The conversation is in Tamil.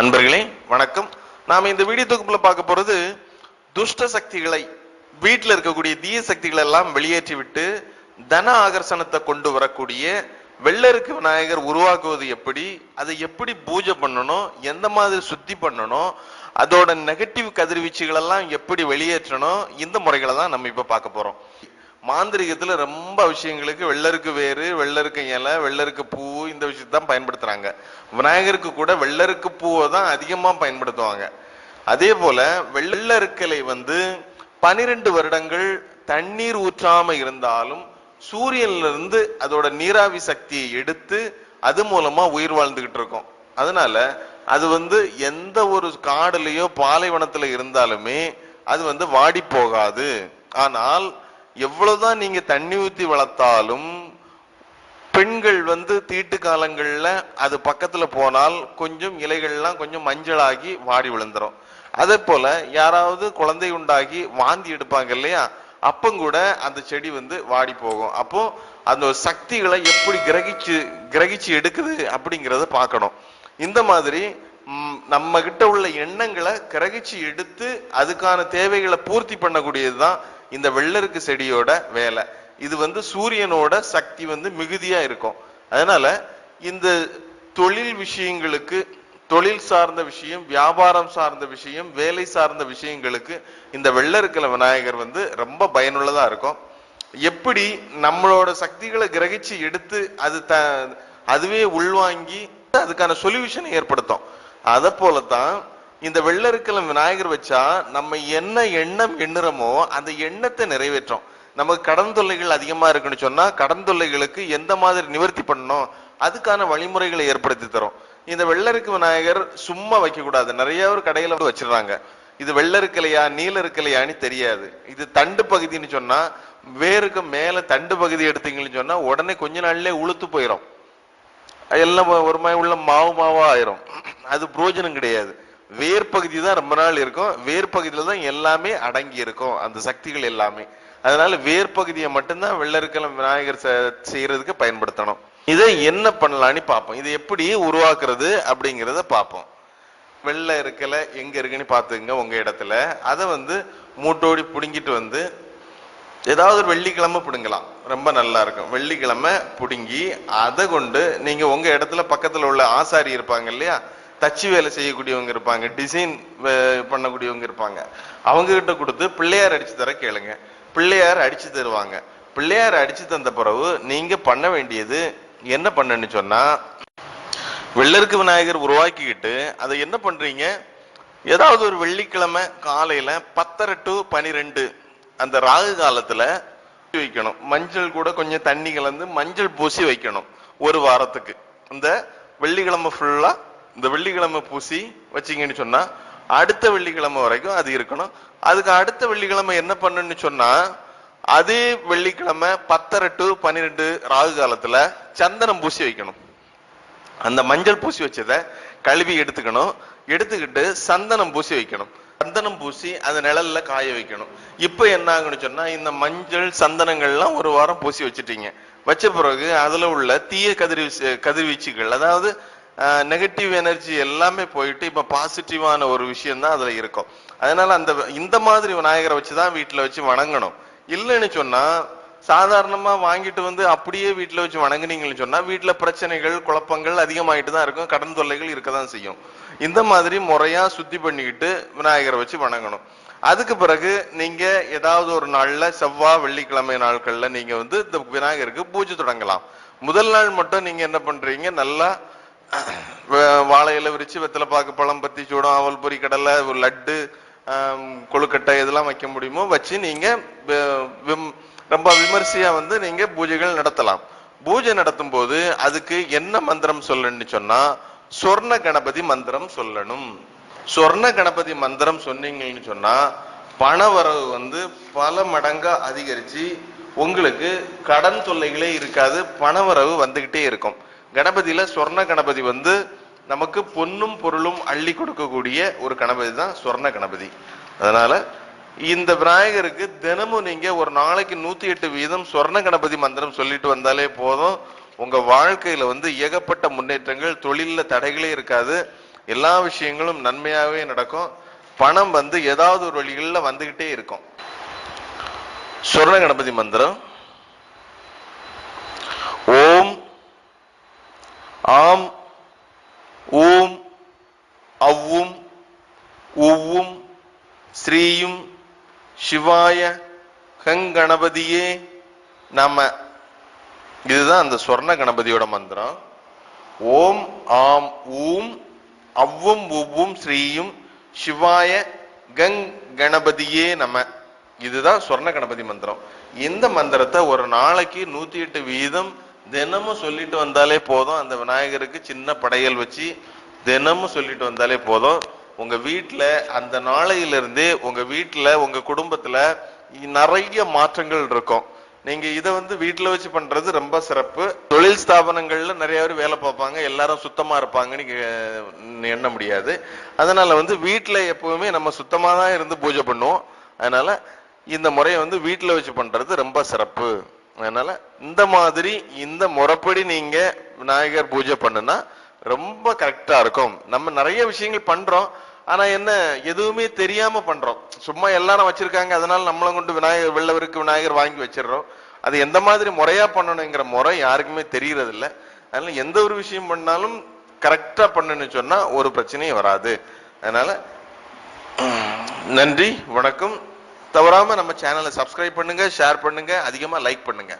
அன்பர்களே வணக்கம். நாம இந்த வீடியோ தொகுப்புல பார்க்க போறது துஷ்ட சக்திகளை வீட்டில் இருக்கக்கூடிய தீய சக்திகளை எல்லாம் வெளியேற்றி விட்டு தன ஆகர்ஷணத்தை கொண்டு வரக்கூடிய வெள்ளருக்கு விநாயகர் உருவாக்குவது எப்படி அதை எப்படி பூஜை பண்ணணும் எந்த மாதிரி சுத்தி பண்ணணும் அதோட நெகட்டிவ் கதிர்வீச்சுகள் எல்லாம் எப்படி வெளியேற்றணும் இந்த முறைகளை தான் நம்ம இப்ப பார்க்க போறோம். மாந்திரிகத்துல ரொம்ப விஷயங்களுக்கு வெள்ளருக்கு வேறு வெள்ளருக்கு இலை வெள்ளருக்கு பூ இந்த விஷயத்தை தான் பயன்படுத்துறாங்க. விநாயகருக்கு கூட வெள்ளருக்கு பூவை தான் அதிகமா பயன்படுத்துவாங்க. அதே போல வெள்ளருக்கலை வந்து பனிரெண்டு வருடங்கள் தண்ணீர் ஊற்றாம இருந்தாலும் சூரியன்ல இருந்து அதோட நீராவி சக்தியை எடுத்து அது மூலமா உயிர் வாழ்ந்துகிட்டு இருக்கோம். அதனால அது வந்து எந்த ஒரு காடுலயோ பாலைவனத்துல இருந்தாலுமே அது வந்து வாடி போகாது. ஆனால் எவ்வளவுதான் நீங்க தண்ணி ஊத்தி வளர்த்தாலும் பெண்கள் வந்து தீட்டு காலங்கள்ல அது பக்கத்துல போனால் கொஞ்சம் இலைகள்லாம் கொஞ்சம் மஞ்சளாகி வாடி விழுந்துரும். அதே போல யாராவது குழந்தை உண்டாகி வாந்தி எடுப்பாங்க இல்லையா? அப்பங்கூட அந்த செடி வந்து வாடி போகும். அப்போ அந்த சக்திகளை எப்படி கிரகிச்சு கிரகிச்சு எடுக்குது அப்படிங்கிறத பார்க்கணும். இந்த மாதிரி நம்ம கிட்ட உள்ள எண்ணங்களை கிரகிச்சு எடுத்து அதுக்கான தேவைகளை பூர்த்தி பண்ணக்கூடியது தான் இந்த வெள்ளருக்கு செடியோட வேலை. இது வந்து சூரியனோட சக்தி வந்து மிகுதியா இருக்கும். அதனால இந்த தொழில் விஷயங்களுக்கு தொழில் சார்ந்த விஷயம் வியாபாரம் சார்ந்த விஷயம் வேலை சார்ந்த விஷயங்களுக்கு இந்த வெள்ளருக்கல விநாயகர் வந்து ரொம்ப பயனுள்ளதா இருக்கும். எப்படி நம்மளோட சக்திகளை கிரகிச்சு எடுத்து அது த அதுவே உள்வாங்கி அதுக்கான சொல்யூஷனை ஏற்படுத்தும். அதை போலத்தான் இந்த வெள்ளருக்கலம் விநாயகர் வச்சா நம்ம என்ன எண்ணம் எண்ணுறோமோ அந்த எண்ணத்தை நிறைவேற்றோம். நமக்கு கடன் தொல்லைகள் அதிகமா இருக்குன்னு சொன்னா கடன் தொல்லைகளுக்கு எந்த மாதிரி நிவர்த்தி பண்ணணும்? அதுக்கான வழிமுறைகளை ஏற்படுத்தி தரும். இந்த வெள்ளருக்கு விநாயகர் சும்மா வைக்க கூடாது நிறைய ஒரு கடையில வந்து வச்சிடுறாங்க. இது வெள்ளை இருக்கலையா நீல இருக்கலையான்னு தெரியாது. இது தண்டு பகுதின்னு சொன்னா வேருக்கு மேல தண்டு பகுதி எடுத்தீங்கன்னு சொன்னா உடனே கொஞ்ச நாள்லயே உளுத்து போயிடும் எல்லாம் ஒரு மாதிரி உள்ள மாவு மாவா ஆயிரும். அது புரோஜனம் கிடையாது. வேர் பகுதி தான் ரொம்ப நாள் இருக்கும். வேர்பகுதியில தான் எல்லாமே அடங்கி இருக்கும். அந்த சக்திகள் எல்லாமே. அதனால வேர் பகுதியை மட்டும்தான் வெள்ளருக்கலம் விநாயகர் செ- செய்யறதுக்கு பயன்படுத்தணும். இதை என்ன பண்ணலான்னு பார்ப்போம். இதை எப்படி உருவாக்குறது அப்படிங்கிறத பார்ப்போம். வெள்ளை இருக்கல எங்க இருக்குன்னு பார்த்துங்க உங்க இடத்துல. அதை வந்து மூட்டோடி பிடுங்கிட்டு வந்து ஏதாவது ஒரு வெள்ளிக்கிழமை பிடுங்கலாம். ரொம்ப நல்லா இருக்கும். வெள்ளிக்கிழமை பிடுங்கி அதை கொண்டு நீங்க உங்க இடத்துல பக்கத்தில் உள்ள ஆசாரி இருப்பாங்க இல்லையா? தச்சு வேலை செய்யக்கூடியவங்க இருப்பாங்க டிசைன் பண்ணக்கூடியவங்க இருப்பாங்க. அவங்க கிட்ட கொடுத்து பிள்ளையார் அடிச்சு தர கேளுங்க. பிள்ளையார் அடிச்சு தருவாங்க. பிள்ளையார் அடிச்சு தந்த பிறகு நீங்க பண்ண வேண்டியது என்ன பண்ணுன்னு சொன்னா வெள்ளருக்கு விநாயகர் உருவாக்கிக்கிட்டு அதை என்ன பண்றீங்க? ஏதாவது ஒரு வெள்ளிக்கிழமை காலையில பத்தரை டு பனிரெண்டு அந்த ராகு காலத்துல வைக்கணும். மஞ்சள் கூட கொஞ்சம் தண்ணி கலந்து மஞ்சள் பூசி வைக்கணும் ஒரு வாரத்துக்கு. இந்த வெள்ளிக்கிழமை ஃபுல்லா இந்த வெள்ளிக்கிழமை பூசி வச்சீங்கன்னு சொன்னா அடுத்த வெள்ளிக்கிழமை வரைக்கும் அது இருக்கணும். அதுக்கு அடுத்த வெள்ளிக்கிழமை என்ன பண்ணுன்னு சொன்னா அதே வெள்ளிக்கிழமை பத்தரை டு பன்னிரெண்டு ராகு காலத்துல சந்தனம் பூசி வைக்கணும். அந்த மஞ்சள் பூசி வச்சதை கழுவி எடுத்துக்கணும். எடுத்துக்கிட்டு சந்தனம் பூசி வைக்கணும். சந்தனம் பூசி அந்த நிழல்ல காய வைக்கணும். இப்போ என்ன ஆகும்னு சொன்னா இந்த மஞ்சள் சந்தனங்கள்லாம் ஒரு வாரம் பூசி வச்சுட்டீங்க. வச்ச பிறகு அதுல உள்ள தீய கதிர்வீச்சு கதிர்வீச்சுகள் அதாவது நெகட்டிவ் எனர்ஜி எல்லாமே போயிட்டு இப்போ பாசிட்டிவான ஒரு விஷயம் தான் அதில் இருக்கும். அதனால அந்த இந்த மாதிரி விநாயகரை வச்சு தான் வீட்டில் வச்சு வணங்கணும். இல்லைன்னு சொன்னா சாதாரணமாக வாங்கிட்டு வந்து அப்படியே வீட்டில் வச்சு வணங்குனீங்கன்னு சொன்னா வீட்டில் பிரச்சனைகள் குழப்பங்கள் அதிகமாயிட்டு தான் இருக்கும். கடன் தொல்லைகள் இருக்க தான் செய்யும். இந்த மாதிரி முறையா சுத்தி பண்ணிக்கிட்டு விநாயகரை வச்சு வணங்கணும். அதுக்கு பிறகு நீங்க ஏதாவது ஒரு நாள்ல செவ்வாய் வெள்ளிக்கிழமை நாட்கள்ல நீங்க வந்து இந்த விநாயகருக்கு பூஜை தொடங்கலாம். முதல் நாள் மட்டும் நீங்க என்ன பண்றீங்க? நல்லா வாழையில விரிச்சு வெத்தலை பாக்கு பழம் பத்தி சூடம் அவல் பொறி கடலை ஒரு லட்டு கொழுக்கட்டை இதெல்லாம் வைக்க முடியுமோ வச்சு நீங்க விம்- ரொம்ப விமர்சையா வந்து நீங்க பூஜைகள் நடத்தலாம். பூஜை நடத்தும் போது அதுக்கு என்ன மந்திரம் சொல்லணும்னு சொன்னா சொர்ண கணபதி மந்திரம் சொல்லணும். சொர்ண கணபதி மந்திரம் சொன்னீங்கன்னு சொன்னா பண வரவு வந்து பல மடங்கா அதிகரிச்சு உங்களுக்கு கடன் தொல்லைகளே இருக்காது பண வரவு வந்துகிட்டே இருக்கும். கணபதியில சொர்ண கணபதி வந்து நமக்கு பொன்னும் பொருளும் அள்ளி கொடுக்கக்கூடிய ஒரு கணபதி தான் சொர்ண கணபதி. அதனால இந்த விநாயகருக்கு தினமும் நீங்க ஒரு நாளைக்கு நூத்தி எட்டு வீதம் சொர்ண கணபதி மந்திரம் சொல்லிட்டு வந்தாலே போதும். உங்க வாழ்க்கையில வந்து ஏகப்பட்ட முன்னேற்றங்கள் தொழில்ல தடைகளே இருக்காது. எல்லா விஷயங்களும் நன்மையாகவே நடக்கும். பணம் வந்து ஏதாவது ஒரு வழிகளில் வந்துகிட்டே இருக்கும். சொர்ண கணபதி மந்திரம் ஓம் ஆம் ஊம் அவ்வும் உவ்வும் ஸ்ரீயும் சிவாய ஹங்கணபதியே நம. இதுதான் அந்த சொர்ண கணபதியோட மந்திரம். ஓம் ஆம் ஊம் அவ்வும் உவ்வும் ஸ்ரீயும் சிவாய கங் கணபதியே நம. இதுதான் சொர்ண கணபதி மந்திரம். இந்த மந்திரத்தை ஒரு நாளைக்கு நூத்தி எட்டு வீதம் தினமும் சொல்லிட்டு வந்தாலே போதும். அந்த விநாயகருக்கு சின்ன படையல் வச்சு தினமும் சொல்லிட்டு வந்தாலே போதும். உங்க வீட்டில் அந்த நாளையிலிருந்தே உங்க வீட்டில் உங்க குடும்பத்துல நிறைய மாற்றங்கள் இருக்கும். நீங்க இதை வந்து வீட்டில் வச்சு பண்றது ரொம்ப சிறப்பு. தொழில் ஸ்தாபனங்கள்ல நிறைய பேர் வேலை பார்ப்பாங்க. எல்லாரும் சுத்தமா இருப்பாங்கன்னு எண்ண முடியாது. அதனால வந்து வீட்டில் எப்பவுமே நம்ம சுத்தமாக தான் இருந்து பூஜை பண்ணுவோம். அதனால இந்த முறையை வந்து வீட்டில் வச்சு பண்றது ரொம்ப சிறப்பு. அதனால இந்த மாதிரி இந்த முறைப்படி நீங்க விநாயகர் பூஜை பண்ணுனா ரொம்ப கரெக்டா இருக்கும். நம்ம நிறைய விஷயங்கள் பண்றோம். ஆனா என்ன எதுவுமே தெரியாம பண்றோம். சும்மா எல்லாரும் வச்சிருக்காங்க அதனால நம்மளும் கொண்டு விநாயகர் வெள்ளவருக்கு விநாயகர் வாங்கி வச்சிடுறோம். அது எந்த மாதிரி முறையா பண்ணணுங்கிற முறை யாருக்குமே தெரியறது இல்லை அதனால எந்த ஒரு விஷயம் பண்ணாலும் கரெக்டா பண்ணுன்னு சொன்னா ஒரு பிரச்சனையும் வராது. அதனால நன்றி வணக்கம். தவறாமல் நம்ம சேனலை சப்ஸ்கிரைப் பண்ணுங்க ஷேர் பண்ணுங்க அதிகமா லைக் பண்ணுங்க.